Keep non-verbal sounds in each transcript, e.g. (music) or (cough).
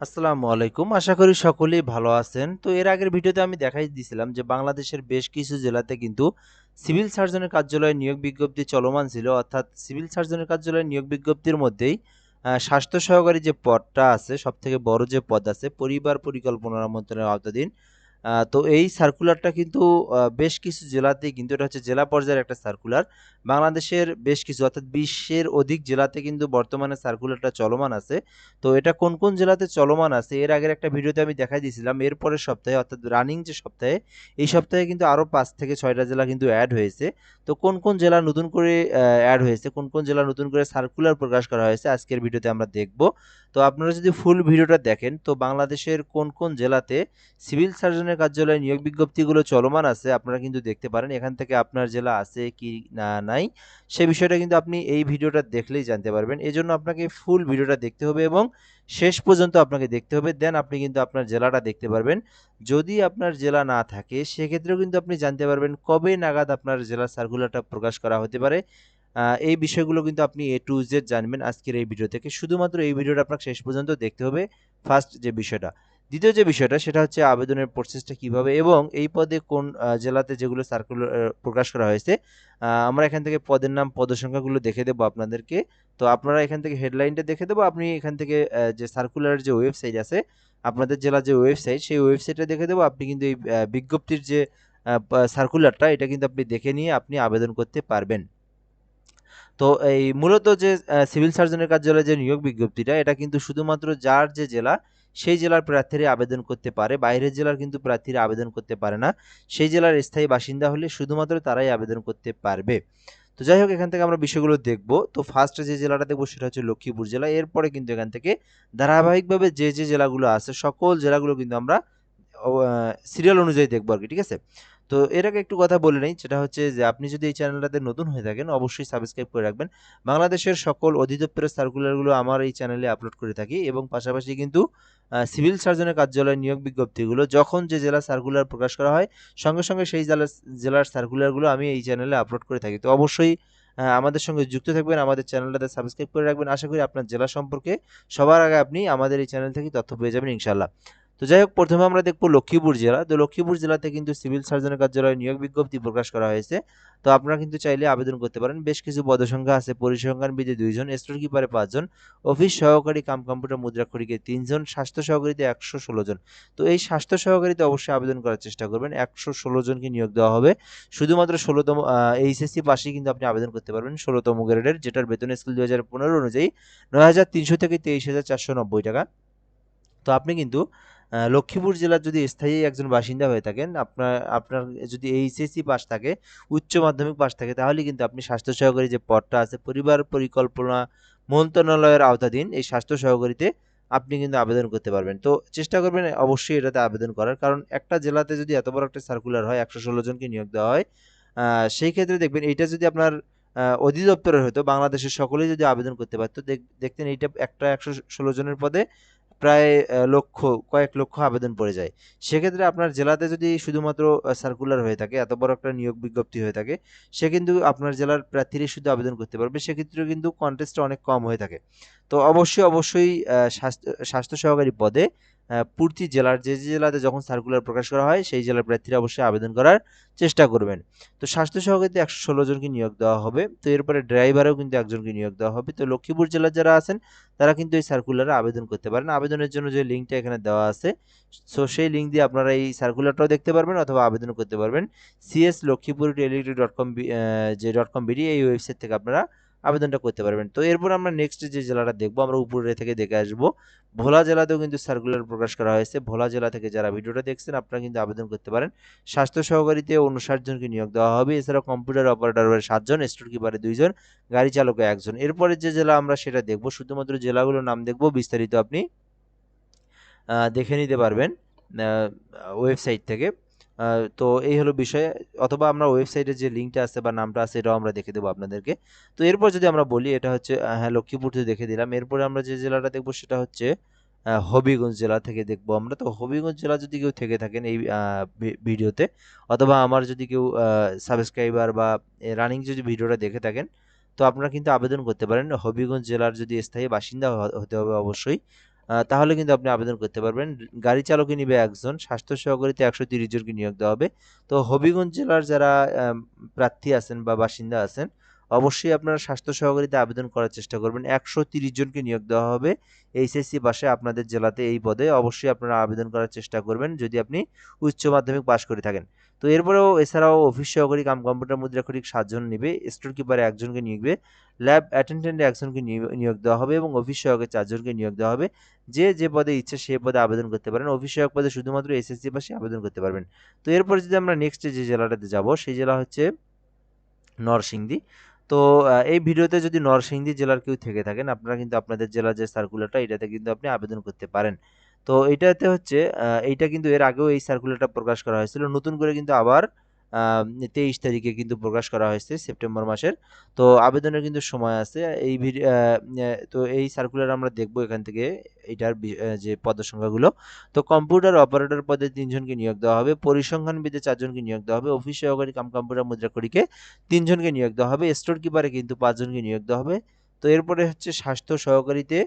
আসসালামু আলাইকুম। আশা করি সকলেই ভালো আছেন। তো এর আগের ভিডিওতে আমি দেখাই দিয়েছিলাম যে বাংলাদেশের বেশ কিছু জেলাতে কিন্তু সিভিল সার্জনের কার্যালয়ে নিয়োগ বিজ্ঞপ্তি চলমান ছিল। অর্থাৎ সিভিল সার্জনের কার্যালয়ে নিয়োগ বিজ্ঞপ্তির মধ্যেই স্বাস্থ্য সহকারী যে পদটা আছে, সবথেকে বড় যে পদ আছে, পরিবার পরিকল্পনা মন্ত্রণালয়ের আওতাধীন তো এই সার্কুলারটা কিন্তু বেশ কিছু জেলাতেই কিন্তু এটা হচ্ছে জেলা পর্যায়ের একটা সার্কুলার বাংলাদেশের বেশ কিছু, অর্থাৎ বিশ্বের অধিক জেলাতে কিন্তু বর্তমানে সার্কুলারটা চলমান আছে। তো এটা কোন কোন জেলাতে চলমান আছে, এর আগের একটা ভিডিওতে আমি দেখাই দিয়েছিলাম। এরপরের সপ্তাহে, অর্থাৎ রানিং যে সপ্তাহে, এই সপ্তাহে কিন্তু আরও পাঁচ থেকে ছয়টা জেলা কিন্তু অ্যাড হয়েছে। তো কোন কোন জেলা নতুন করে অ্যাড হয়েছে, কোন কোন জেলা নতুন করে সার্কুলার প্রকাশ করা হয়েছে, আজকের ভিডিওতে আমরা দেখব। তো আপনারা যদি ফুল ভিডিওটা দেখেন, তো বাংলাদেশের কোন কোন জেলাতে সিভিল সার্জনের কার্যালয়ে নিয়োগ বিজ্ঞপ্তিগুলো চলমান আছে, আপনারা কিন্তু দেখতে পারেন। এখান থেকে আপনার জেলা আছে কি না নাই, সে বিষয়টা কিন্তু আপনি এই ভিডিওটা দেখলেই জানতে পারবেন। এজন্য আপনাকে ফুল ভিডিওটা দেখতে হবে এবং শেষ পর্যন্ত আপনাকে দেখতে হবে, দেন আপনি কিন্তু আপনার জেলাটা দেখতে পারবেন। যদি আপনার জেলা না থাকে, সেক্ষেত্রেও কিন্তু আপনি জানতে পারবেন কবে নাগাদ আপনার জেলার সার্কুলারটা প্রকাশ করা হতে পারে। এই বিষয়গুলো কিন্তু আপনি এ টু জেড জানবেন আজকের এই ভিডিও থেকে। শুধুমাত্র এই ভিডিওটা আপনাকে শেষ পর্যন্ত দেখতে হবে ফার্স্ট যে বিষয়টা। দ্বিতীয় যে বিষয়টা, সেটা হচ্ছে আবেদনের প্রসেসটা কীভাবে এবং এই পদে কোন জেলাতে যেগুলো সার্কুলার প্রকাশ করা হয়েছে আমরা এখান থেকে পদের নাম, পদসংখ্যাগুলো দেখে দেবো আপনাদেরকে। তো আপনারা এখান থেকে হেডলাইনটা দেখে দেবো, আপনি এখান থেকে যে সার্কুলার যে ওয়েবসাইট আছে, আপনাদের জেলার যে ওয়েবসাইট সেই ওয়েবসাইটটা দেখে দেবো। আপনি কিন্তু এই বিজ্ঞপ্তির যে সার্কুলারটা এটা কিন্তু আপনি দেখে নিয়ে আপনি আবেদন করতে পারবেন। তো এই মূলত যে সিভিল সার্জনের কার্যালয়ে যে নিয়োগ বিজ্ঞপ্তিটা, এটা কিন্তু শুধুমাত্র যার যে জেলা সেই জেলার প্রার্থীরা আবেদন করতে পারে, বাইরের জেলার কিন্তু প্রার্থীরা আবেদন করতে পারে না। সেই জেলার স্থায়ী বাসিন্দা হলে শুধুমাত্র তারাই আবেদন করতে পারবে। তো যাই হোক, এখান থেকে আমরা বিষয়গুলো দেখব। তো ফার্স্টে যে জেলাটা দেখব সেটা হচ্ছে লক্ষ্মীপুর জেলা। এরপরে কিন্তু এখান থেকে ধারাবাহিকভাবে যে যে জেলাগুলো আছে, সকল জেলাগুলো কিন্তু আমরা সিরিয়াল অনুযায়ী দেখব আর কি, ঠিক আছে? তো এর আগে একটু কথা বলে নেই, সেটা হচ্ছে যে আপনি যদি এই চ্যানেলটাতে নতুন হয়ে থাকেন, অবশ্যই সাবস্ক্রাইব করে রাখবেন। বাংলাদেশের সকল অধিদপ্তরের সার্কুলারগুলো আমার এই চ্যানেলে আপলোড করে থাকি এবং পাশাপাশি কিন্তু সিভিল সার্জনের কার্যালয় নিয়োগ বিজ্ঞপ্তিগুলো যখন যে জেলা সার্কুলার প্রকাশ করা হয়, সঙ্গে সঙ্গে সেই জেলার জেলার সার্কুলারগুলো আমি এই চ্যানেলে আপলোড করে থাকি। তো অবশ্যই আমাদের সঙ্গে যুক্ত থাকবেন, আমাদের চ্যানেলটাতে সাবস্ক্রাইব করে রাখবেন। আশা করি আপনার জেলা সম্পর্কে সবার আগে আপনি আমাদের এই চ্যানেল থেকে তথ্য পেয়ে যাবেন ইনশাল্লাহ তো যাই হোক, প্রথমে আমরা দেখব লক্ষ্মীপুর জেলা। তো লক্ষ্মীপুর জেলাতে কিন্তু সিভিল সার্জনের কার্যালয়ে নিয়োগ বিজ্ঞপ্তি প্রকাশ করা হয়েছে। তো আপনারা কিন্তু চাইলে আবেদন করতে পারেন। বেশ কিছু পদসংখ্যা আছে। পরিসংখ্যানবিদে দুইজন স্টোর কিপারে পাঁচজন, অফিস সহকারী কাম কম্পিউটার মুদ্রাক্ষরিকে তিনজন, স্বাস্থ্য সহকারীতে একশো ষোলো জন। তো এই স্বাস্থ্য সহকারীতে অবশ্যই আবেদন করার চেষ্টা করবেন। একশো ষোলো জনকে নিয়োগ দেওয়া হবে। শুধুমাত্র ষোলোতম এইচএসসি পাশেই কিন্তু আপনি আবেদন করতে পারবেন। ষোলোতম গ্রেডের, যেটার বেতন স্কেল দু হাজার পনেরো অনুযায়ী নয় হাজার তিনশো থেকে তেইশ হাজার চারশো নব্বই টাকা। তো আপনি কিন্তু লক্ষ্মীপুর জেলার যদি স্থায়ী একজন বাসিন্দা হয়ে থাকেন, আপনার আপনার যদি এইচএসসি পাস থাকে, উচ্চ মাধ্যমিক পাস থাকে, তাহলে কিন্তু আপনি স্বাস্থ্য সহকারী যে পদটা আছে, পরিবার পরিকল্পনা মন্ত্রণালয়ের আওতাধীন এই স্বাস্থ্য সহকারীতে আপনি কিন্তু আবেদন করতে পারবেন। তো চেষ্টা করবেন অবশ্যই এটাতে আবেদন করার, কারণ একটা জেলাতে যদি এত বড় একটা সার্কুলার হয়, একশো ষোলো জনকে নিয়োগ দেওয়া হয় সেই ক্ষেত্রে দেখবেন এইটা যদি আপনার অধিদপ্তরের হতো বাংলাদেশের সকলেই যদি আবেদন করতে পারতো দেখ- দেখতেন এইটা একটা একশো ষোলো জনের পদে প্রায় লক্ষ, কয়েক লক্ষ আবেদন পড়ে যায়। সেক্ষেত্রে আপনার জেলাতে যদি শুধুমাত্র সার্কুলার হয়ে থাকে, এত বড় একটা নিয়োগ বিজ্ঞপ্তি হয়ে থাকে, সে কিন্তু আপনার জেলার প্রার্থীরাই শুধু আবেদন করতে পারবে। সেক্ষেত্রে কিন্তু কন্টেস্টটা অনেক কম হয়ে থাকে। তো অবশ্যই অবশ্যই স্বাস্থ্য স্বাস্থ্য সহকারী পদে পূর্তি জেলার যে যে জেলাতে যখন সার্কুলার প্রকাশ করা হয়, সেই জেলার প্রার্থীরা অবশ্যই আবেদন করার চেষ্টা করবেন। তো স্বাস্থ্য সহকারীতে একশো ষোলো জনকে নিয়োগ দেওয়া হবে। তো এরপরে ড্রাইভারও কিন্তু একজনকে নিয়োগ দেওয়া হবে। তো লক্ষ্মীপুর জেলার যারা আছেন, তারা কিন্তু এই সার্কুলারে আবেদন করতে পারেন। আবেদনের জন্য যে লিঙ্কটা এখানে দেওয়া আছে সো সেই লিঙ্ক দিয়ে আপনারা এই সার্কুলারটাও দেখতে পারবেন অথবা আবেদন করতে পারবেন। CS Lakshmipur teletalk dot com যে ডট কম বিডি এই ওয়েবসাইট থেকে আপনারা আবেদনটা করতে পারবেন। তো এরপর আমরা নেক্সট যে জেলাটা দেখব, আমরা উপরে থেকে দেখে আসব। ভোলা জেলাতেও কিন্তু সার্কুলার প্রকাশ করা হয়েছে। ভোলা জেলা থেকে যারা ভিডিওটা দেখছেন, আপনারা কিন্তু আবেদন করতে পারেন। স্বাস্থ্য সহকারীতে উনষাট জনকে নিয়োগ দেওয়া হবে। এছাড়া কম্পিউটার অপারেটর সাতজন স্টোর কিপারে দুইজন, গাড়ি চালকে একজন। এরপরে যে জেলা আমরা সেটা দেখব, শুধুমাত্র জেলাগুলোর নাম দেখব, বিস্তারিত আপনি দেখে নিতে পারবেন ওয়েবসাইট থেকে। তো এই হলো বিষয়। অথবা আমরা ওয়েবসাইটে যে লিঙ্কটা আছে বা নামটা আছে, এটাও আমরা দেখে দেবো আপনাদেরকে। তো এরপর যদি আমরা বলি, এটা হচ্ছে হ্যাঁ লক্ষ্মীপুর থেকে দেখে দিলাম। এরপরে আমরা যে জেলাটা দেখব, সেটা হচ্ছে হবিগঞ্জ জেলা থেকে দেখব আমরা। তো হবিগঞ্জ জেলা যদি কেউ থেকে থাকেন এই ভিডিওতে, অথবা আমার যদি কেউ সাবস্ক্রাইবার বা রানিং যদি ভিডিওটা দেখে থাকেন, তো আপনারা কিন্তু আবেদন করতে পারেন। হবিগঞ্জ জেলার যদি স্থায়ী বাসিন্দা হতে হবে অবশ্যই। তাহলে কিন্তু আপনি আবেদন করতে পারবেন। গাড়ি চালকই নিবে একজন, স্বাস্থ্য সহকারীতে একশো তিরিশ জনকে নিয়োগ দেওয়া হবে। তো হবিগঞ্জ জেলার যারা প্রার্থী আছেন বা বাসিন্দা আছেন, অবশ্যই আপনারা স্বাস্থ্য সহকারীতে আবেদন করার চেষ্টা করবেন। একশো তিরিশ জনকে নিয়োগ দেওয়া হবে এইচএসসি বাসে আপনাদের জেলাতে এই পদে। অবশ্যই আপনারা আবেদন করার চেষ্টা করবেন যদি আপনি উচ্চ মাধ্যমিক পাশ করে থাকেন। তো এরপরেও এছাড়াও অফিস সহকারী কাম কম্পিউটার মুদ্রাক্ষরিক সাতজন নেবে স্টোর কিপারে একজনকে নিয়োগবে ল্যাব অ্যাটেন্ডেন্টে একজনকে নিয়োগ দেওয়া হবে এবং অফিস সহকারী চারজনকে নিয়োগ দেওয়া হবে। যে যে পদে ইচ্ছে সে পদে আবেদন করতে পারেন। অফিস সহায়ক পদে শুধুমাত্র এসএসসি পাশে আবেদন করতে পারবেন। তো এরপর যদি আমরা নেক্সট যে জেলাটাতে যাব, সেই জেলা হচ্ছে নরসিংদী। তো এই ভিডিওতে যদি নরসিংদী জেলার কেউ থেকে থাকেন, আপনারা কিন্তু আপনাদের জেলার যে সার্কুলারটা এটাতে কিন্তু আপনি আবেদন করতে পারেন। তো এটাতে হচ্ছে এইটা কিন্তু এর আগেও এই সার্কুলারটা প্রকাশ করা হয়েছিল। নতুন করে কিন্তু আবার তেইশ তারিখে কিন্তু প্রকাশ করা হয়েছে, সেপ্টেম্বর মাসের। তো আবেদনের কিন্তু সময় আছে। এই তো এই সার্কুলার আমরা দেখব এখান থেকে, এটার যে পদ সংখ্যাগুলো তো কম্পিউটার অপারেটর পদে তিনজনকে নিয়োগ দেওয়া হবে। পরিসংখ্যানবিদে চারজনকে নিয়োগ দেওয়া হবে। অফিস সহকারী কাম কম্পিউটার মুদ্রাকরীকে তিনজনকে নিয়োগ দেওয়া হবে। স্টোর কিপারে কিন্তু পাঁচজনকে নিয়োগ দেওয়া হবে। তো এরপরে হচ্ছে স্বাস্থ্য সহকারীতে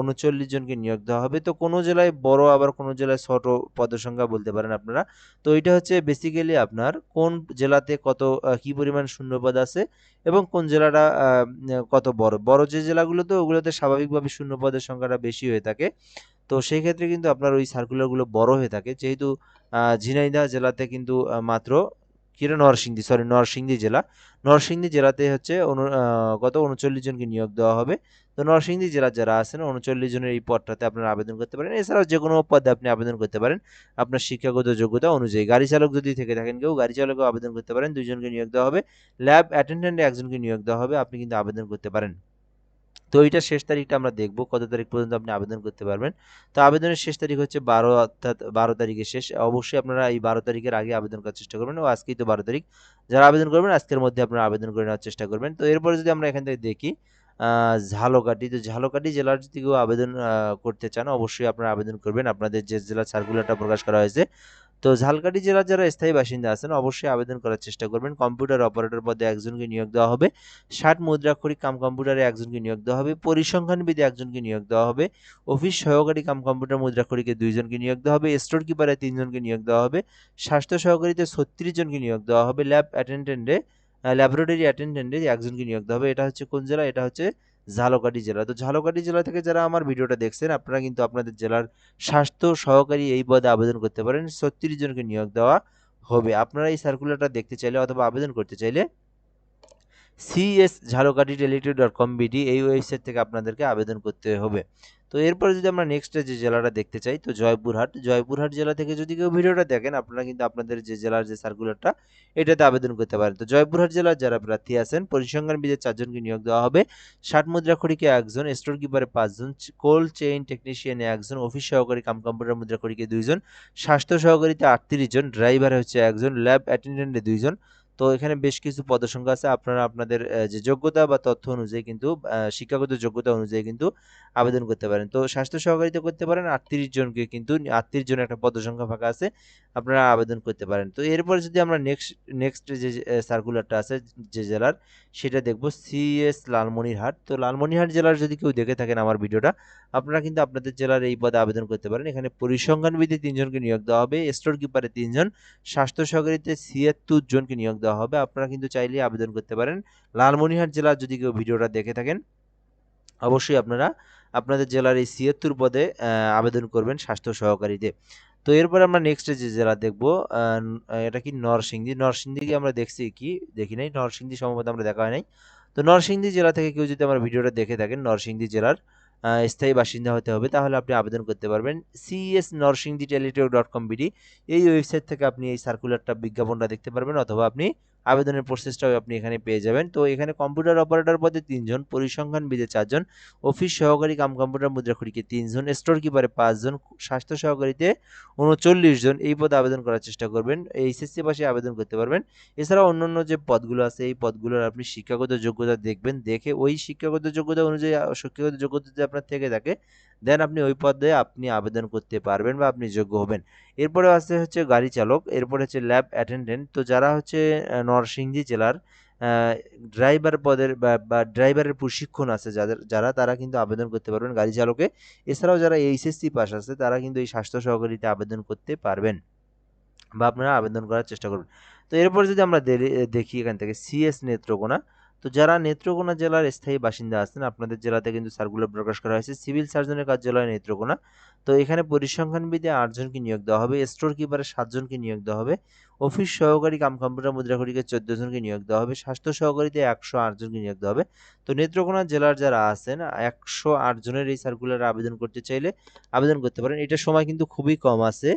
উনচল্লিশ জনকে নিয়োগ দেওয়া হবে। তো কোনো জেলায় বড় আবার কোনো জেলায় ছোট পদের সংখ্যা বলতে পারেন আপনারা। তো এটা হচ্ছে বেসিক্যালি আপনার কোন জেলাতে কত কি পরিমাণ শূন্যপদ আছে এবং কোন জেলাটা কত বড়। বড় যে জেলাগুলোতে ওগুলোতে স্বাভাবিকভাবে শূন্যপদের সংখ্যাটা বেশি হয়ে থাকে। তো সেই ক্ষেত্রে কিন্তু আপনার ওই সার্কুলারগুলো বড় হয়ে থাকে। যেহেতু আহ, ঝিনাইদহ জেলাতে কিন্তু মাত্র কিরে নরসিংদী? সরি নরসিংদী জেলা। নরসিংদী জেলাতে হচ্ছে গত উনচল্লিশ জনকে নিয়োগ দেওয়া হবে। তো নরসিংদী জেলার যারা আছেন, উনচল্লিশ জনের এই পদটাতে আপনারা আবেদন করতে পারেন। এছাড়াও যে কোনো পদে আপনি আবেদন করতে পারেন। আপনার শিক্ষাগত যোগ্যতা অনুযায়ী। গাড়ি চালক যদি থেকে থাকেন কেউ, গাড়ি চালকও আবেদন করতে পারেন। দুইজনকে নিয়োগ দেওয়া হবে। ল্যাব অ্যাটেন্ডেন্টে একজনকে নিয়োগ দেওয়া হবে। আপনি কিন্তু আবেদন করতে পারেন। তো এইটা শেষ তারিখটা আমরা দেখব কত তারিখ পর্যন্ত আপনি আবেদন করতে পারবেন। তো আবেদনের শেষ তারিখ হচ্ছে বারো অর্থাৎ বারো তারিখে শেষ। অবশ্যই আপনারা এই বারো তারিখের আগে আবেদন করার চেষ্টা করবেন ও আজকেই তো বারো তারিখ। যারা আবেদন করবেন আজকের মধ্যে আপনারা আবেদন করে নেওয়ার চেষ্টা করবেন। তো এরপরে যদি আমরা এখান থেকে দেখি আহ, ঝালকাঠি তো ঝালকাঠি জেলার যদি কেউ আবেদন করতে চান অবশ্যই আপনারা আবেদন করবেন। আপনাদের যে জেলা সার্কুলারটা প্রকাশ করা হয়েছে তো ঝালকাঠি জেলার যারা স্থায়ী বাসিন্দা আছেন, অবশ্যই আবেদন করার চেষ্টা করবেন। কম্পিউটার অপারেটর পদে একজনকে নিয়োগ দেওয়া হবে। ষাট মুদ্রাক্ষরিক কাম কম্পিউটারে একজনকে নিয়োগ দেওয়া হবে। পরিসংখ্যানবিদে একজনকে নিয়োগ দেওয়া হবে। অফিস সহকারী কাম কম্পিউটার মুদ্রাক্ষরিকে দুইজনকে নিয়োগ দেওয়া হবে। স্টোর কিপারে তিনজনকে নিয়োগ দেওয়া হবে। স্বাস্থ্য সহকারীতে ছত্রিশ জনকে নিয়োগ দেওয়া হবে। ল্যাব অ্যাটেন্ডেন্টে ল্যাবরেটরি অ্যাটেন্ডেন্টে একজনকে নিয়োগ দেওয়া হবে। এটা হচ্ছে কোন জেলা? এটা হচ্ছে ঝালকাঠি জেলা। তো ঝালকাঠি জেলা থেকে যারা আমার ভিডিওটা দেখছেন, আপনারা কিন্তু আপনাদের জেলার স্বাস্থ্য সহকারী এই পদে আবেদন করতে পারেন। ছত্রিশ জনকে নিয়োগ দেওয়া হবে। আপনারা এই সার্কুলারটা দেখতে চাইলে অথবা আবেদন করতে চাইলে CS Jhalakathi teletalk dot com BD এই ওয়েবসাইট থেকে আপনাদেরকে আবেদন করতে হবে। তো এরপরে যদি আমরা নেক্সট যে জেলাটা দেখতে চাই, তো জয়পুরহাট। জয়পুরহাট জেলা থেকে যদি কেউ ভিডিওটা দেখেন, আপনারা কিন্তু আপনাদের যে জেলার যে সার্কুলারটা এটাতে আবেদন করতে পারেন। তো জয়পুরহাট জেলার যারা প্রার্থী আছেন, পরিসংখ্যান বিদের চারজনকে নিয়োগ দেওয়া হবে। ষাট মুদ্রা খড়িকে একজন স্টোর কিপারে পাঁচজন কোল্ড চেইন টেকনিশিয়ানে একজন অফিস সহকারী কাম কম্পিউটার মুদ্রা খড়িকে দুইজন, স্বাস্থ্য সহকারীতে আটত্রিশ জন ড্রাইভারে হচ্ছে একজন ল্যাব অ্যাটেন্ডেন্টে দুইজন তো এখানে বেশ কিছু পদসংখ্যা আছে। আপনারা আপনাদের যে যোগ্যতা বা তথ্য অনুযায়ী কিন্তু শিক্ষাগত যোগ্যতা অনুযায়ী কিন্তু আবেদন করতে পারেন। তো স্বাস্থ্য সহকারিতা করতে পারেন, আটত্রিশ জনকে কিন্তু, আটত্রিশ জন একটা পদসংখ্যা ফাঁকা আছে, আপনারা আবেদন করতে পারেন। তো এরপর যদি আমরা নেক্সট নেক্সট যে সার্কুলারটা আছে যে জেলার, সেটা দেখব সিএস লালমনিরহাট। তো লালমনিরহাট জেলার যদি কেউ দেখে থাকেন আমার ভিডিওটা আপনারা কিন্তু আপনাদের জেলার এই পদে আবেদন করতে পারেন। এখানে পরিসংখ্যানবিদে তিনজনকে নিয়োগ দেওয়া হবে স্টোর কিপারে তিনজন স্বাস্থ্য সহকারীতে ছিয়াত্তর জনকে নিয়োগ দেওয়া হবে। আপনারা কিন্তু চাইলে আবেদন করতে পারেন। লালমনিরহাট জেলার যদি কেউ ভিডিওটা দেখে থাকেন, অবশ্যই আপনারা আপনাদের জেলার এই ছিয়াত্তর পদে আবেদন করবেন স্বাস্থ্য সহকারীতে। তো এরপর আমরা নেক্সট যে জেলা দেখব এটা কি নরসিংদী? নরসিংদীকে আমরা দেখছি কি? দেখি নাই। নরসিংদী সম্ভবত আমরা দেখা হয় নাই। তো নরসিংদী জেলা থেকে কেউ যদি আমার ভিডিওটা দেখে থাকেন, নরসিংদী জেলার স্থায়ী বাসিন্দা হতে হবে, তাহলে আপনি আবেদন করতে পারবেন। CS Narsingdi teletalk dot com BD এই ওয়েবসাইট থেকে আপনি এই সার্কুলারটা বিজ্ঞাপনটা দেখতে পারবেন, অথবা আপনি আবেদনের প্রসেসটাও আপনি এখানে পেয়ে যাবেন। তো এখানে কম্পিউটার অপারেটর পদে তিনজন, পরিসংখ্যান বিদে চারজন অফিস সহকারী কাম কম্পিউটার মুদ্রাখড়িকে তিনজন স্টোর কিপারে পাঁচজন, স্বাস্থ্য সহকারীতে উনচল্লিশ জন। এই পদে আবেদন করার চেষ্টা করবেন, এইচএসসি পাশে আবেদন করতে পারবেন। এছাড়া অন্যান্য যে পদগুলো আছে, এই পদগুলোর আপনি শিক্ষাগত যোগ্যতা দেখবেন, দেখে ওই শিক্ষাগত যোগ্যতা অনুযায়ী শিক্ষাগত যোগ্যতা যদি আপনার থেকে থাকে দেন আপনি ওই পদে আপনি আবেদন করতে পারবেন বা আপনি যোগ্য হবেন। এরপরে আছে হচ্ছে গাড়ি চালক, এরপরে হচ্ছে ল্যাব অ্যাটেন্ডেন্ট তো যারা হচ্ছে নরসিংদী জেলার ড্রাইভার পদের বা ড্রাইভারের প্রশিক্ষণ আছে যাদের, যারা, তারা কিন্তু আবেদন করতে পারবেন গাড়ি চালকে। এছাড়াও যারা এইচএসসি পাস আছে, তারা কিন্তু এই স্বাস্থ্য সহকারীতে আবেদন করতে পারবেন বা আপনারা আবেদন করার চেষ্টা করবেন। তো এরপর যদি আমরা দেখি এখান থেকে সিএস নেত্রকোনা। তো যারা নেত্রকোনা জেলার স্থায়ী বাসিন্দা আছেন, আপনাদের জেলাতে কিন্তু সার্কুলার প্রকাশ করা হয়েছে। সিভিল সার্জনের কার্যালয় নেত্রকোনা। তো এখানে পরিসংখ্যানবিদে আটজনকে নিয়োগ দেওয়া হবে স্টোর কিপারে সাতজনকে নিয়োগ দেওয়া হবে, অফিস সহকারী কাম কম্পিউটার মুদ্রাখড়িকে চোদ্দ জনকে নিয়োগ দেওয়া হবে, স্বাস্থ্য সহকারীতে একশো আটজনকে নিয়োগ দেওয়া হবে। তো নেত্রকোনা জেলার যারা আছেন, একশো আট জনের এই সার্কুলারে আবেদন করতে চাইলে আবেদন করতে পারেন। এটা সময় কিন্তু খুবই কম আছে।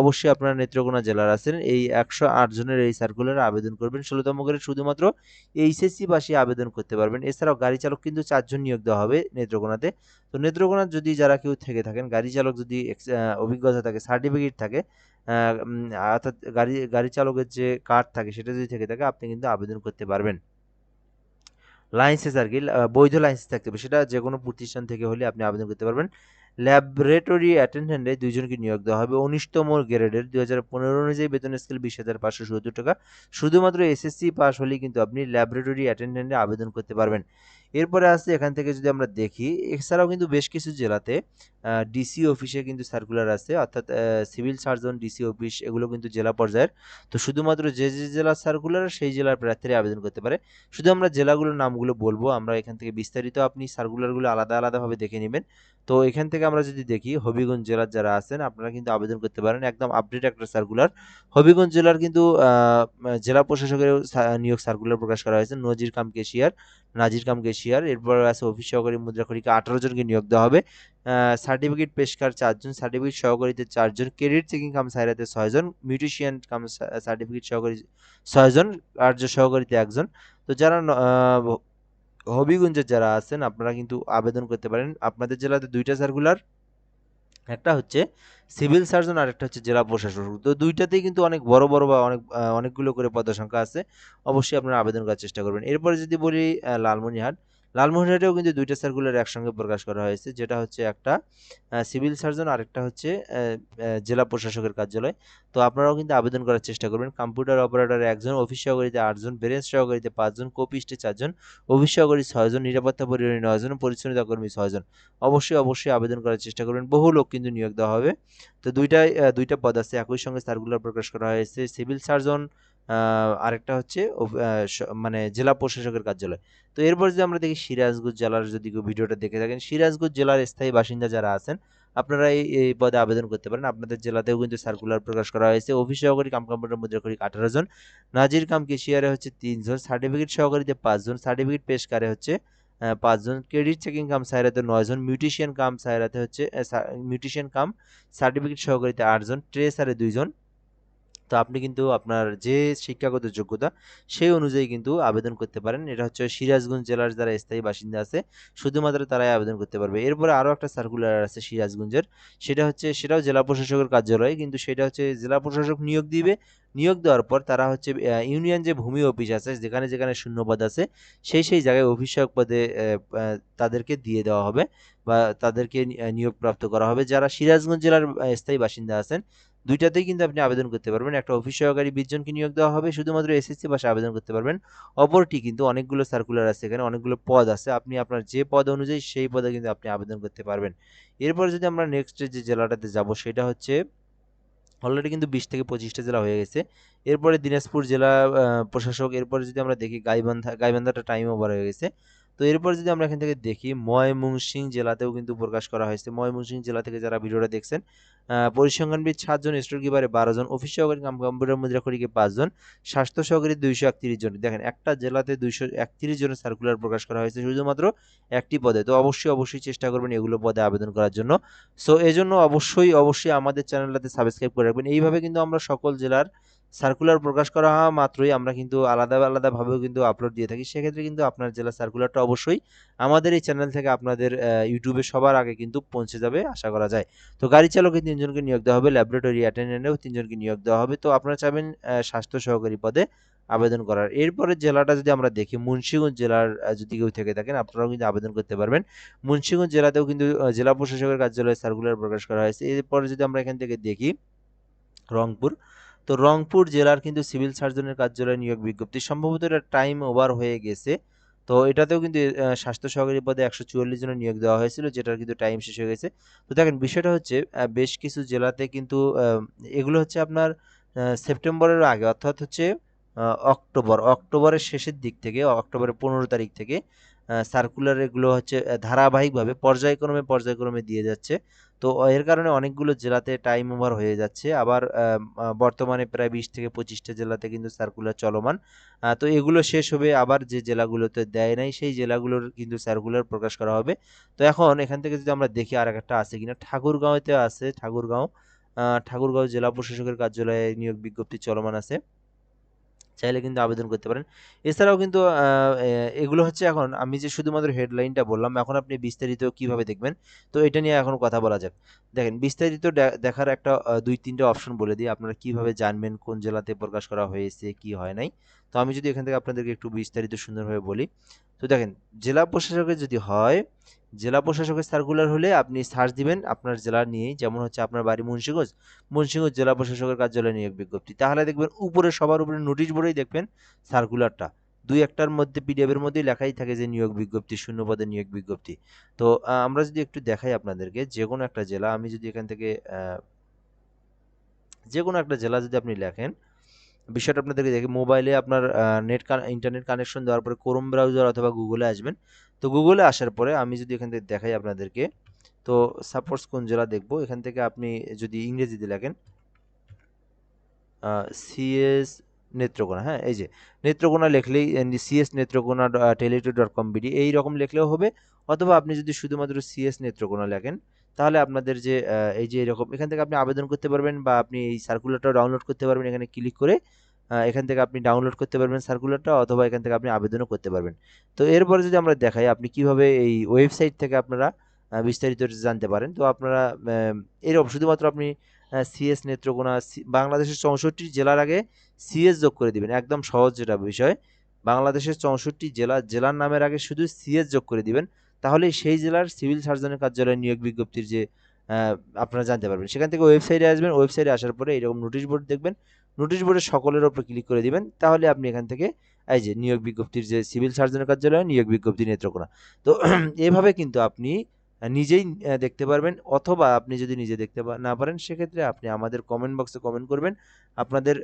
অবশ্যই আপনারা নেত্রকোনা জেলার আছেন। এই একশো আট জনের এই সার্কুলারে আবেদন করবেন। ষোলোতম করে শুধুমাত্র এইচএসসি পাশে আবেদন করতে পারবেন। এছাড়াও গাড়ি চালক কিন্তু চারজন নিয়োগ দেওয়া হবে নেত্রকোনাতে। তো নেত্রকোনার যদি যারা কেউ থেকে থাকেন, গাড়ি চালক যদি অভিজ্ঞতা থাকে সার্টিফিকেট থাকে অর্থাৎ গাড়ি গাড়ি চালকের যে কার্ড থাকে, সেটা যদি থেকে থাকে, আপনি কিন্তু আবেদন করতে পারবেন। লাইসেন্স আর কি বৈধ লাইসেন্স থাকতে হবে। সেটা যে কোনো প্রতিষ্ঠান থেকে হলে আপনি আবেদন করতে পারবেন। ল্যাবরেটরি অ্যাটেন্ডেন্টে দুইজনকে নিয়োগ দেওয়া হবে। উনিশতম গ্রেডের দুই হাজার পনেরো অনুযায়ী বেতন স্কেল বিশ হাজার পাঁচশো সত্তর টাকা। শুধুমাত্র এসএসসি পাস হলেই কিন্তু আপনি ল্যাবরেটরি অ্যাটেন্ডেন্টে আবেদন করতে পারবেন। এরপরে আসছে এখান থেকে যদি আমরা দেখি, এছাড়াও কিন্তু বেশ কিছু জেলাতে ডিসি অফিসে কিন্তু সার্কুলার আছে, অর্থাৎ সিভিল সার্জন ডিসি অফিস এগুলো কিন্তু জেলা পর্যায়ের। তো শুধুমাত্র যে যে জেলার সার্কুলার সেই জেলার প্রার্থীরা আবেদন করতে পারে। শুধু আমরা জেলাগুলোর নামগুলো বলব, আমরা এখান থেকে বিস্তারিত আপনি সার্কুলারগুলো আলাদা আলাদাভাবে দেখে নেবেন। তো এখান থেকে আমরা যদি দেখি, হবিগঞ্জ জেলার যারা আছেন, আপনারা কিন্তু আবেদন করতে পারেন, একদম আপডেট একটা সার্কুলার হবিগঞ্জ জেলার কিন্তু জেলা প্রশাসকের নিয়োগ সার্কুলার প্রকাশ করা হয়েছে নজির কাম কেশিয়ার নাজির কাম কেশিয়ার এরপর আছে অফিস সহকারী মুদ্রাখড়িকে আঠারো জনকে নিয়োগ দেওয়া হবে। সার্টিফিকেট পেশকার চারজন সার্টিফিকেট সহকারীতে চারজন ক্রেডিট চেকিং কাম সাইরাতে ছয়জন মিউটিশিয়ান কাম সার্টিফিকেট সহকারী ছয়জন কার্য সহকারীতে একজন। তো যারা হবিগঞ্জের যারা আছেন, আপনারা কিন্তু আবেদন করতে পারেন। আপনাদের জেলাতে দুইটা সার্কুলার একটা হচ্ছে সিভিল সার্জন আর একটা হচ্ছে জেলা প্রশাসক। তো দুইটাতেই কিন্তু অনেক বড় বড় বা অনেক অনেকগুলো করে পদসংখ্যা আছে। অবশ্যই আপনারা আবেদন করার চেষ্টা করবেন। এরপরে যদি বলি লালমনিহাট লালমনিরহাটেও কিন্তু দুইটা সার্কুলার একসঙ্গে প্রকাশ করা হয়েছে, যেটা হচ্ছে একটা সিভিল সার্জন আর একটা হচ্ছে জেলা প্রশাসকের কার্যালয়। তো আপনারাও কিন্তু আবেদন করার চেষ্টা করবেন। কম্পিউটার অপারেটরে একজন অফিস সহকারীতে আটজন ব্রেঞ্চ সহকারীতে পাঁচজন কোপিস্টে চারজন অফিস সহকারী ছয়জন, নিরাপত্তা পরিবারী নয়জন, পরিচ্ছন্নতা কর্মী ছয়জন। অবশ্যই অবশ্যই আবেদন করার চেষ্টা করবেন। বহু লোক কিন্তু নিয়োগ দেওয়া হবে। তো দুইটাই দুইটা পদ আছে। একই সঙ্গে সার্কুলার প্রকাশ করা হয়েছে। সিভিল সার্জন আরেকটা হচ্ছে মানে জেলা প্রশাসকের কার্যালয়। তো এরপর যদি আমরা দেখি সিরাজগঞ্জ জেলার যদি কেউ ভিডিওটা দেখে থাকেন, সিরাজগঞ্জ জেলার স্থায়ী বাসিন্দা যারা আছেন, আপনারা এই এই পদে আবেদন করতে পারেন। আপনাদের জেলাতেও কিন্তু সার্কুলার প্রকাশ করা হয়েছে। অফিস সহকারী কাম কম্পিউটার মুদ্রাখড়ি আঠারো জন। নাজির কাম কেশিয়ারে হচ্ছে তিনজন সার্টিফিকেট সহকারীতে পাঁচজন সার্টিফিকেট পেশকারে হচ্ছে পাঁচজন ক্রেডিট চেকিং কাম সাইরাতে নয়জন মিউটিশিয়ান কাম সাইরাতে হচ্ছে মিউটিশিয়ান কাম সার্টিফিকেট সহকারীতে আটজন ট্রেসারে দুইজন তো আপনি কিন্তু আপনার যে শিক্ষাগত যোগ্যতা, সেই অনুযায়ী কিন্তু আবেদন করতে পারেন। এটা হচ্ছে সিরাজগঞ্জ জেলার যারা স্থায়ী বাসিন্দা আছে, শুধুমাত্র তারাই আবেদন করতে পারবে। এরপরে আরও একটা সার্কুলার আছে সিরাজগঞ্জের। সেটা হচ্ছে, সেটাও জেলা প্রশাসকের কার্যালয়, কিন্তু সেটা হচ্ছে জেলা প্রশাসক নিয়োগ দিবে। নিয়োগ দেওয়ার পর তারা হচ্ছে ইউনিয়ন যে ভূমি অফিস আছে, যেখানে যেখানে শূন্যপদ আছে, সেই সেই জায়গায় অফিসক পদে তাদেরকে দিয়ে দেওয়া হবে বা তাদেরকে নিয়োগপ্রাপ্ত করা হবে। যারা সিরাজগঞ্জ জেলার স্থায়ী বাসিন্দা আছেন দুইটাতেই কিন্তু আপনি আবেদন করতে পারবেন। একটা অফিস সহকারী বিশ জনকে নিয়োগ দেওয়া হবে, শুধুমাত্র এসএসসি পাশে আবেদন করতে পারবেন। অপরটি কিন্তু অনেকগুলো সার্কুলার আছে এখানে, অনেকগুলো পদ আছে। আপনি আপনার যে পদ অনুযায়ী সেই পদে কিন্তু আপনি আবেদন করতে পারবেন। এরপর যদি আমরা নেক্সট যে জেলাটাতে যাব, সেটা হচ্ছে অলরেডি কিন্তু বিশ থেকে পঁচিশটা জেলা হয়ে গেছে। এরপরে দিনাজপুর জেলা প্রশাসক, এরপরে যদি আমরা দেখি, গাইবান্ধা, গাইবান্ধাটা টাইম ওভার হয়ে গেছে। তো এরপর যদি আমরা এখান থেকে দেখি, ময়মনসিংহ জেলাতেও কিন্তু প্রকাশ করা হয়েছে। ময়মনসিংহ জেলা থেকে যারা ভিডিওটা দেখছেন পরিসংখ্যানবিদ সাতজন স্টোর কিপারে বারো জন অফিস সহকারী কাম, কম্পিউটার মুদ্রা করিকে পাঁচজন, স্বাস্থ্য সহকারী দুইশো একত্রিশ জন। দেখেন, একটা জেলাতে দুইশো একত্রিশ জনের সার্কুলার প্রকাশ করা হয়েছে শুধুমাত্র একটি পদে। তো অবশ্যই অবশ্যই চেষ্টা করবেন এগুলো পদে আবেদন করার জন্য। সো এজন্য অবশ্যই অবশ্যই আমাদের চ্যানেলটাতে সাবস্ক্রাইব করে রাখবেন। এইভাবে কিন্তু আমরা সকল জেলার সার্কুলার প্রকাশ করা হওয়া মাত্রই আমরা কিন্তু আলাদা আলাদাভাবেও কিন্তু আপলোড দিয়ে থাকি। সেক্ষেত্রে কিন্তু আপনার জেলার সার্কুলারটা অবশ্যই আমাদের এই চ্যানেল থেকে আপনাদের ইউটিউবে সবার আগে কিন্তু পৌঁছে যাবে আশা করা যায়। তো গাড়ি চালকে তিনজনকে নিয়োগ দেওয়া হবে ল্যাবরেটরি অ্যাটেন্ডেন্টেও তিনজনকে নিয়োগ দেওয়া হবে। তো আপনারা চাবেন স্বাস্থ্য সহকারী পদে আবেদন করার। এরপরে জেলাটা যদি আমরা দেখি, মুন্সিগঞ্জ জেলার যদি কেউ থেকে থাকেন, আপনারাও কিন্তু আবেদন করতে পারবেন। মুন্সিগঞ্জ জেলাতেও কিন্তু জেলা প্রশাসকের কার্যালয়ে সার্কুলার প্রকাশ করা হয়েছে। এরপরে যদি আমরা এখান থেকে দেখি, রংপুর তো রংপুর জেলার কিন্তু সিভিল সার্জনের কার্যালয়ে নিয়োগ বিজ্ঞপ্তি। সম্ভবত এটা টাইম ওভার হয়ে গেছে। তো এটাতেও কিন্তু স্বাস্থ্য সহকারী পদে একশো চুয়াল্লিশ জনের নিয়োগ দেওয়া হয়েছিল, যেটার কিন্তু টাইম শেষ হয়ে গেছে। তো দেখেন, বিষয়টা হচ্ছে বেশ কিছু জেলাতে কিন্তু এগুলো হচ্ছে আপনার সেপ্টেম্বরের আগে, অর্থাৎ হচ্ছে অক্টোবর। অক্টোবরের শেষের দিক থেকে, অক্টোবরের পনেরো তারিখ থেকে সার্কুলার এগুলো হচ্ছে ধারাবাহিকভাবে, পর্যায়ক্রমে পর্যায়ক্রমে দিয়ে যাচ্ছে। তো এর কারণে অনেকগুলো জেলাতে টাইম ওভার হয়ে যাচ্ছে। আবার বর্তমানে প্রায় বিশ থেকে পঁচিশটা জেলাতে কিন্তু সার্কুলার চলমান। তো এগুলো শেষ হবে, আবার যে জেলাগুলোতে দেয় নাই, সেই জেলাগুলোর কিন্তু সার্কুলার প্রকাশ করা হবে। তো এখন এখান থেকে যদি আমরা দেখি আর একটা আছে কিনা, ঠাকুরগাঁওতে আছে, ঠাকুরগাঁও। ঠাকুরগাঁও জেলা প্রশাসকের কার্যালয়ে নিয়োগ বিজ্ঞপ্তি চলমান আছে। চাইলে কিন্তু আবেদন করতে পারেন। এছাড়াও কিন্তু এগুলো হচ্ছে এখন আমি যে শুধুমাত্র হেডলাইনটা বললাম, এখন আপনি বিস্তারিত কীভাবে দেখবেন, তো এটা নিয়ে এখন কথা বলা যাক। দেখেন, বিস্তারিত দেখার একটা দুই তিনটে অপশন বলে দিই। আপনারা কীভাবে জানবেন, কোন জেলাতে প্রকাশ করা হয়েছে, কি হয় নাই। তো আমি যদি এখান থেকে আপনাদেরকে একটু বিস্তারিত সুন্দরভাবে বলি, তো দেখেন, জেলা প্রশাসকের যদি হয় জেলা প্রশাসকের সার্কুলার হলে আপনি সার্চ দিবেন আপনার জেলা নিয়েই, যেমন হচ্ছে আপনার বাড়ি মুন্সিগঞ্জ। মুন্সিগঞ্জ জেলা প্রশাসকের কার্যালয় নিয়োগ বিজ্ঞপ্তি। তাহলে দেখবেন উপরে সবার উপরে নোটিশ বোর্ডেই দেখবেন সার্কুলারটা দুই একটার মধ্যে পিডিএফ এর মধ্যেই লেখাই থাকে যে নিয়োগ বিজ্ঞপ্তি, শূন্য পদে নিয়োগ বিজ্ঞপ্তি। তো আমরা যদি একটু দেখাই আপনাদেরকে যে কোনো একটা জেলা, আমি যদি এখান থেকে যে কোনো একটা জেলা যদি আপনি লেখেন, বিষয়টা আপনাদেরকে দেখি মোবাইলে আপনার নেট ইন্টারনেট কানেকশন দেওয়ার পরে ক্রোম ব্রাউজার অথবা গুগলে আসবেন। তো গুগলে আসার পরে আমি যদি এখান থেকে দেখাই আপনাদেরকে, তো সাপোজ কোন জেলা দেখব, এখান থেকে আপনি যদি ইংরেজিতে লেখেন সিএস নেত্রকোনা হ্যাঁ এই যে, নেত্রকোনা লিখলেই CS Netrokona teletalk dot com BD এইরকম লিখলেও হবে, অথবা আপনি যদি শুধুমাত্র সিএস নেত্রকোনা লেখেন, তাহলে আপনাদের যে এই যে এরকম, এখান থেকে আপনি আবেদন করতে পারবেন বা আপনি এই সার্কুলারটাও ডাউনলোড করতে পারবেন, এখানে ক্লিক করে এখান থেকে আপনি ডাউনলোড করতে পারবেন সার্কুলারটা অথবা এখান থেকে আপনি আবেদনও করতে পারবেন। তো এরপরে যদি আমরা দেখাই, আপনি কীভাবে এই ওয়েবসাইট থেকে আপনারা বিস্তারিত জানতে পারেন? তো আপনারা এরকম শুধুমাত্র আপনি সিএস নেত্রকোনা বাংলাদেশের চৌষট্টি জেলার আগে সিএস যোগ করে দিবেন। একদম সহজ যেটা বিষয়। বাংলাদেশের চৌষট্টি জেলা, জেলার নামের আগে শুধু সিএস যোগ করে দিবেন। তাহলে সেই জেলার সিভিল সার্জনের কার্যালয় নিয়োগ বিজ্ঞপ্তির যে আপনারা জানতে পারবেন। সেখান থেকে ওয়েবসাইটে আসবেন। ওয়েবসাইটে আসার পরে এরকম নোটিশ বোর্ড দেখবেন। নোটিশ বোর্ডে সকলের ওপর ক্লিক করে দিবেন, তাহলে আপনি এখান থেকে, এই যে নিয়োগ বিজ্ঞপ্তির যে সিভিল সার্জনের কার্যালয়, নিয়োগ বিজ্ঞপ্তি নেত্রকোনা। তো (clears throat) এভাবে কিন্তু আপনি নিজেই দেখতে পারবেন, অথবা আপনি যদি নিজে দেখতে না পারেন, সেক্ষেত্রে আপনি আমাদের কমেন্ট বক্সে কমেন্ট করবেন। আপনাদের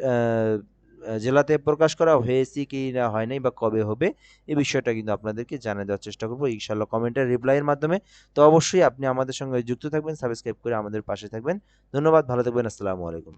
জেলাতে প্রকাশ করা হয়েছে কি না, হয় নাই বা কবে হবে, এই বিষয়টা কিন্তু আপনাদেরকে জানিয়ে দেওয়ার চেষ্টা করব। ইনশাল্লাহ কমেন্টের রিপ্লাইয়ের মাধ্যমে। তো অবশ্যই আপনি আমাদের সঙ্গে যুক্ত থাকবেন সাবস্ক্রাইব করে আমাদের পাশে থাকবেন। ধন্যবাদ, ভালো থাকবেন, আসসালামু আলাইকুম।